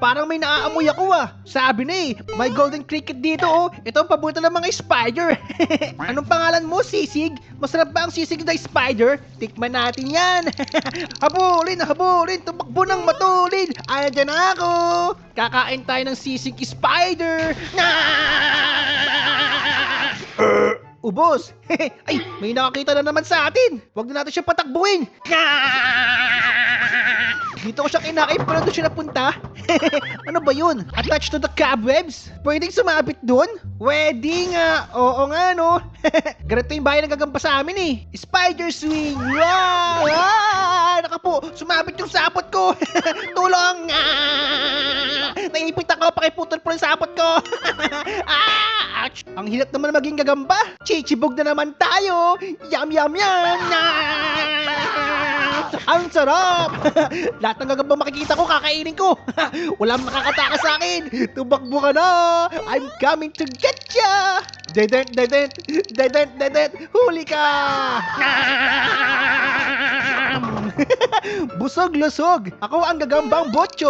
Parang may naaamoy ako ah. Sabi na eh, may golden cricket dito oh. Ito ang paborito ng mga spider. Anong pangalan mo, sisig? Masarap ba ang sisig na spider? Tikman natin yan. habulin, habulin, tumakbo ng matulin. Ayan na ako. Kakain tayo ng sisig spider. Ubos! Ay, may nakakita na naman sa atin! Huwag na natin siya patakbuhin! Dito ko siya kinakain pero doon siya napunta. ano ba yun? Attached to the cobwebs? Pwedeng sumabit doon? Pwede nga. Oo nga no. Ganito yung bahay na gagamba sa amin eh. Spider swing! Wow! Ah! Nakapo! Sumabit yung sapot ko! Tulong! Ah! Naipit ako! Pakiputol po yung sapot ko! ah! Ouch! Ang hirap naman maging gagamba! Chichibog na naman tayo! Yum yum yum! Ah! Ang sarap! Lahat ng gagamba makikita ko, kakainin ko! Walang makakatakas sa akin! Tumakbo ka na! I'm coming to get ya! Dedent, dedent, dedent, dedent, huli ka! Busog lusog! Ako ang gagambang botchog!